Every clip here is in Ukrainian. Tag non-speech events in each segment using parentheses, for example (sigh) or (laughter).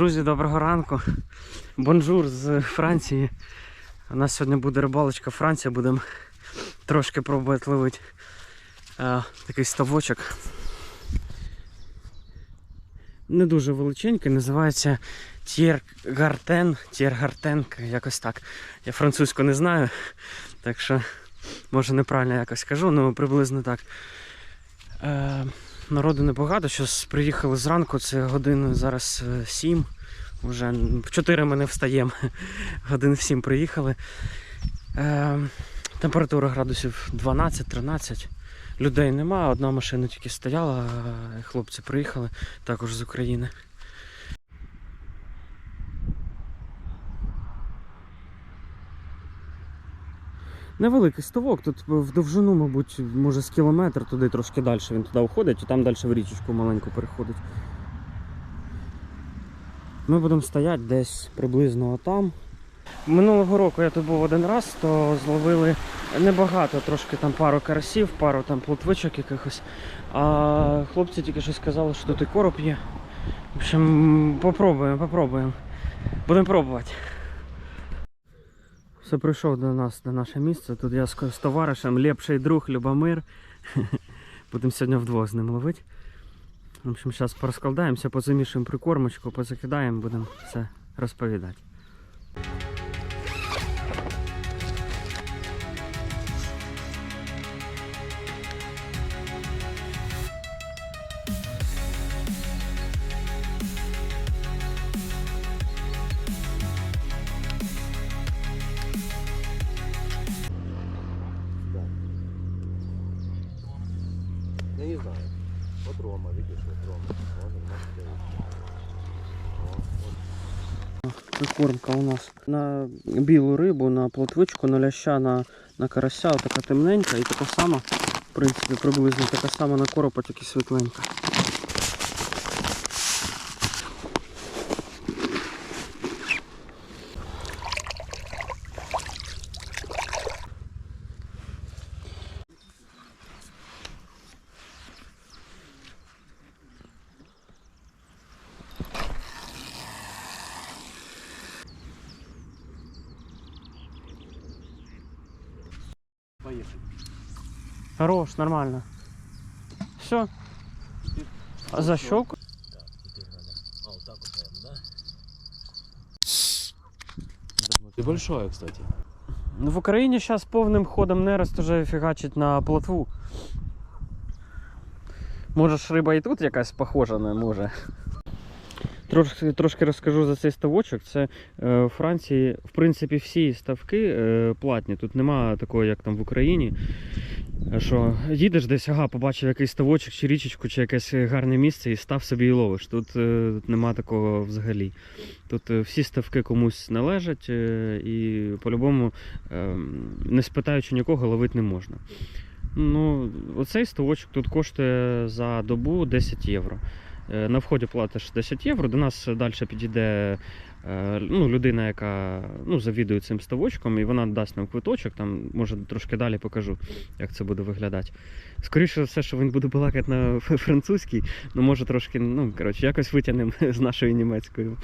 Друзі, доброго ранку. Бонжур з Франції. У нас сьогодні буде рибалочка Франція, будемо трошки пробувати ловити е, такий ставочок. Не дуже величенький, називається Тєргартен, Тєргартен, якось так. Я французьку не знаю, так що може неправильно якось кажу, але приблизно так. Е, Народу небагато, щось приїхали зранку, це годин зараз 7. Вже в 4 ми не встаємо. (laughs) Годин в 7 приїхали. Е, температура градусів 12-13. Людей нема, одна машина тільки стояла, хлопці приїхали також з України. Невеликий ставок, тут в довжину, мабуть, може з кілометр туди трошки далі він туди входить, і там далі в річечку маленьку переходить. Ми будемо стояти десь приблизно отам. Минулого року я тут був один раз, то зловили небагато, трошки там пару карасів, пару там плотвичок якихось. А хлопці тільки що сказали, що тут і короб є. В общем, попробуємо, попробуємо. Будемо пробувати. Все прийшов до нас на наше місце. Тут я з товаришем, ліпший друг Любомир. (laughs) Будемо сьогодні вдвох з ним ловити. В общем, зараз порозкладаємося, позамішуємо прикормочку, позакидаємо, будемо все розповідати. Вот Рома, видишь, вот Рома. Он у нас. Прикормка у нас на білу рибу, на плотвичку, на ляща, на, на карася, така темненька і така сама, в принципі, приблизно така сама на коропа, тільки світленька. Поехали. Хорош, нормально. Все. А за щелку? Да, теперь надо. А, вот так вот, наверное, да? Ты большое, кстати. Ну, В Україні зараз повним ходом нерест уже фігачить на плотву. Може ж риба і тут якась похожа на може. Трошки, трошки розкажу за цей ставочок. Це е, у Франції, в принципі, всі ставки е, платні. Тут нема такого, як там в Україні. Що їдеш десь, ага, побачив якийсь ставочок чи річечку, чи якесь гарне місце і став собі і ловиш. Тут е, нема такого взагалі. Тут е, всі ставки комусь належать, е, і по-любому, е, не спитаючи нікого, ловити не можна. Ну, оцей ставочок тут коштує за добу 10 євро. Е, На вході платиш 10 євро. До нас далі підійде е, ну, людина, яка ну, завідує цим ставочком, і вона дасть нам квиточок. Там, може, трошки далі покажу, як це буде виглядати. Скоріше за все, що він буде балакати на (laughs) французькій, ну може трошки, ну, коротше, якось витягнемо (laughs) з нашою німецькою.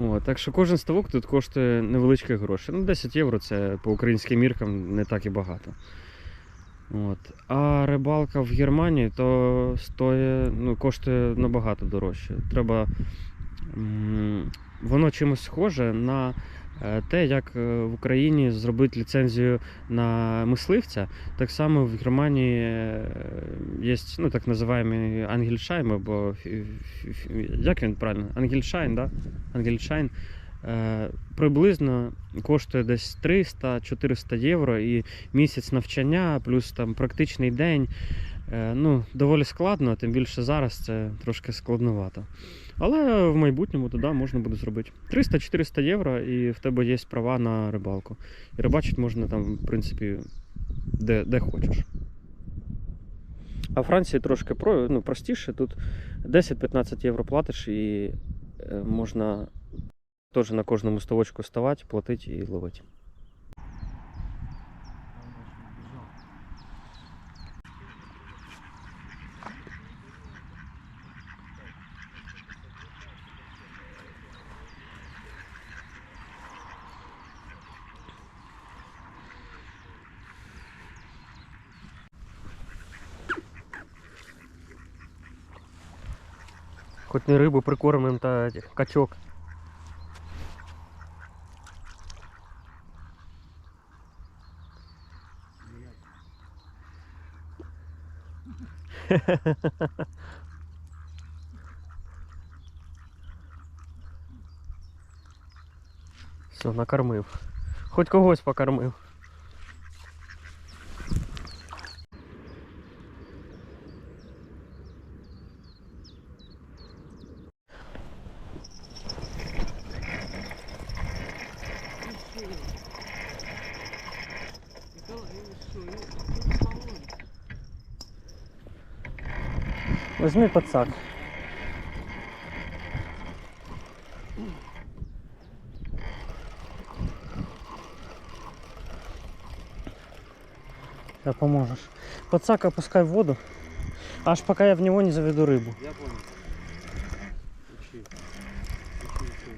О, так що кожен ставок тут коштує невеличкі гроші. Ну, 10 євро це по українським міркам не так і багато. От. А рибалка в Германії то стоїть, ну, коштує набагато дорожче. Треба. Воно чимось схоже на е, те, як е, в Україні зробити ліцензію на мисливця. Так само в Германії є ну, так називаємо ангельшайм, або як він правильно? Ангельшайн, да? Ангельшайн. Е, приблизно коштує десь 300-400 євро і місяць навчання, плюс там практичний день. Е, ну, доволі складно, тим більше зараз це трошки складновато. Але в майбутньому туди можна буде зробити. 300-400 євро, і в тебе є права на рибалку. І рибачити можна там, в принципі, де, де хочеш. А в Франції трошки про, ну, простіше. Тут 10-15 євро платиш і е, можна Теж на кожному ставочку ставати, платити і ловити. Хоть не рибу прикормим та качок. Все, накормив. Хоч когось покормив. Возьми подсак. Да поможешь. Подсак опускай в воду, аж пока я в него не заведу рыбу. Я понял. Учи. Учи, учи.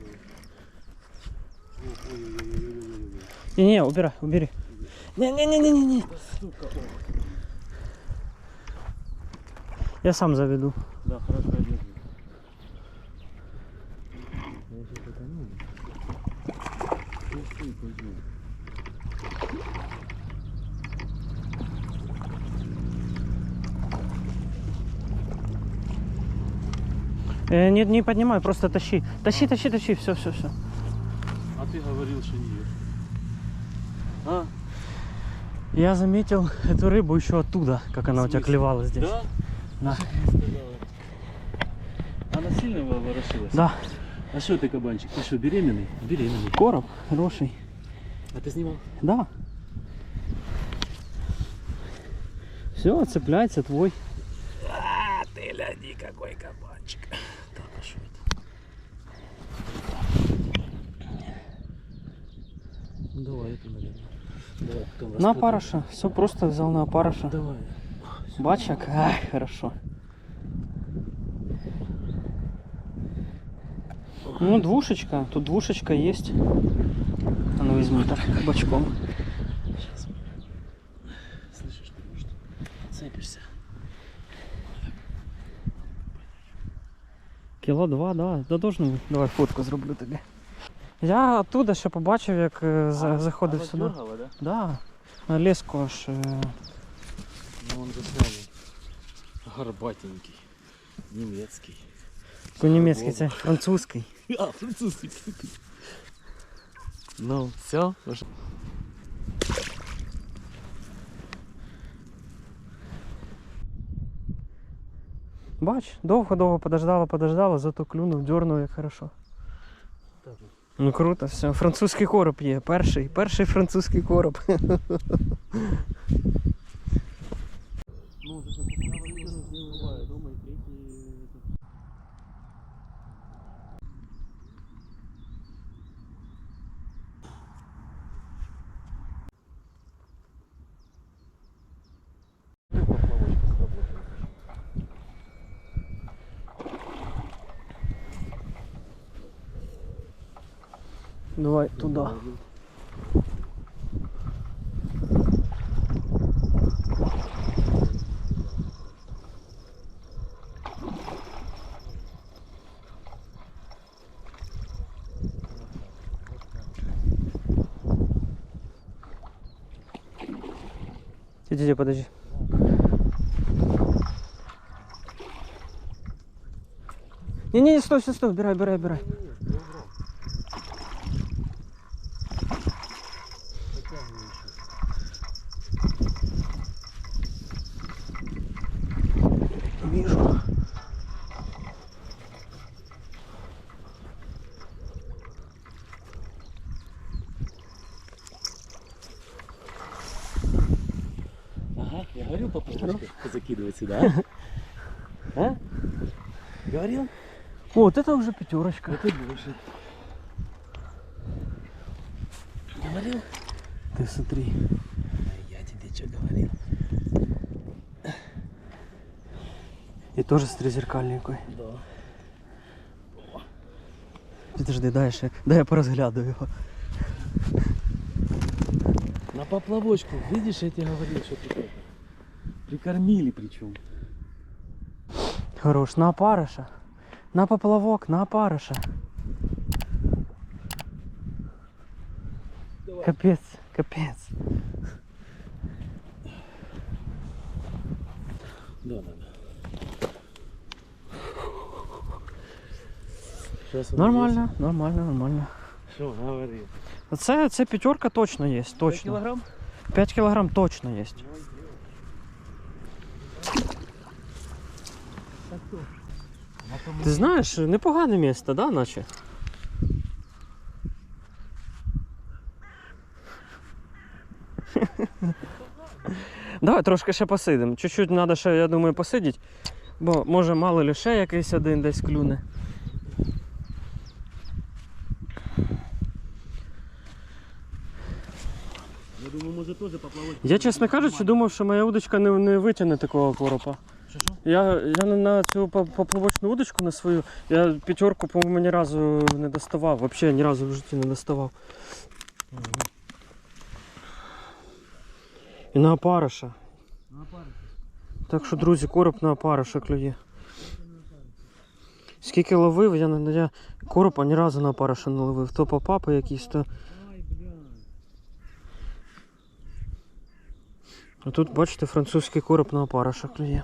О, ой-ой-ой-ой-ой-ой-ой. Не-не, убирай, убери. Не-не-не-не-не. Да сука, о. Я сам заведу. Да, хорошо, я держу. Я сейчас потяну. Стой, пойдем. Э, не, не поднимай, просто тащи. Тащи, тащи, тащи, все, все, все. А ты говорил, что нет. А? Я заметил эту рыбу еще оттуда, как она у тебя клевала здесь. Да? Да. Она сильно ворошилась? Да. А что ты, кабанчик? Ты что, беременный? Беременный. Короб хороший. А ты снимал? Да. Все, цепляется твой. А, ты гляди, какой кабанчик. Так, а что это? Давай, это, наверное. Давай, потом На опарыша. Все просто взял на опарыша. Давай. Бачок? Ай, хорошо. Ну, двушечка. Тут двушечка есть. А ну возьми так, бочком. Сейчас. Слышишь, ты может цепишься. Кіло два, да. Да должен бути. Давай фотку зроблю тобі. Я оттуда ще побачив, як е, за- заходив сюди. Дергала, да? Да. На леску аж. Ну он заснял. Горбатенький. Немецкий. То німецький, це французький. А, французский. Ну, все. Бач, довго-довго подождала, подождала, зато клюнув, дьорнув як хорошо. Ну круто, все. Французький короб є. Перший, перший французький короб. (laughs) бывает, дома и третий. Давай туди. Иди, подожди. Не-не-не, стой, стой, стой, убирай, убирай, убирай. Говорил по полочке закидывать сюда, а? (laughs) А? Говорил? Вот это уже пятерочка. Это больше. Говорил? Ты смотри. Я тебе что говорил? И тоже с тризеркальникой. Да. Підожди, дай ще. Дай я поразглядаю його. На поплавочку, видишь, я тебе говорил, что тут. Прикормили причем. Хорош, на опариша. На поплавок, на опариша. Давай. Капець, капець. Да, да, да. Щас Нормально, нормально, нормально. Що, говори. Це, це п'ятерка точно є, точно. Кілограм? 5 кілограм точно є. Ти знаєш, непогане місце, да, наче? Давай трошки ще посидимо. Чуть-чуть треба ще, я думаю, посидіти. Бо може мало ли ще якийсь один десь клюне. Я, чесно кажучи, думав, що моя удочка не, не витягне такого коропа. Я, я на, цю по- поплавочну удочку на свою, я п'ятерку, по-моєму, ні разу не доставав. Взагалі ні разу в житті не доставав. І на опариша. На пару. Так що, друзі, короб на опариша клює. Скільки ловив, я, я коропа ні разу на опариша не ловив. То попапи якісь, то. А тут, бачите, французький короб на опариша клює.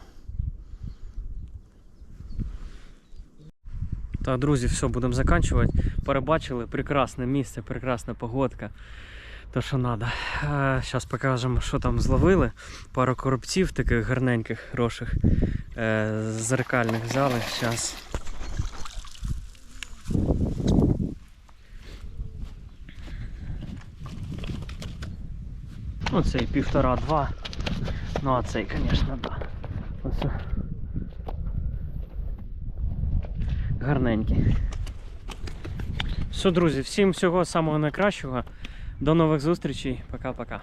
Так, друзі, все, будемо закінчувати. Перебачили прекрасне місце, прекрасна погодка. То, що треба. Зараз покажемо, що там зловили. Пару коробців таких гарненьких, хороших, е, зеркальних взяли. Зараз. Оцей півтора-два. Ну а цей, звісно, так. Да. Гарненький. Все, друзі, всім всього самого найкращого. До нових зустрічей. Пока-пока.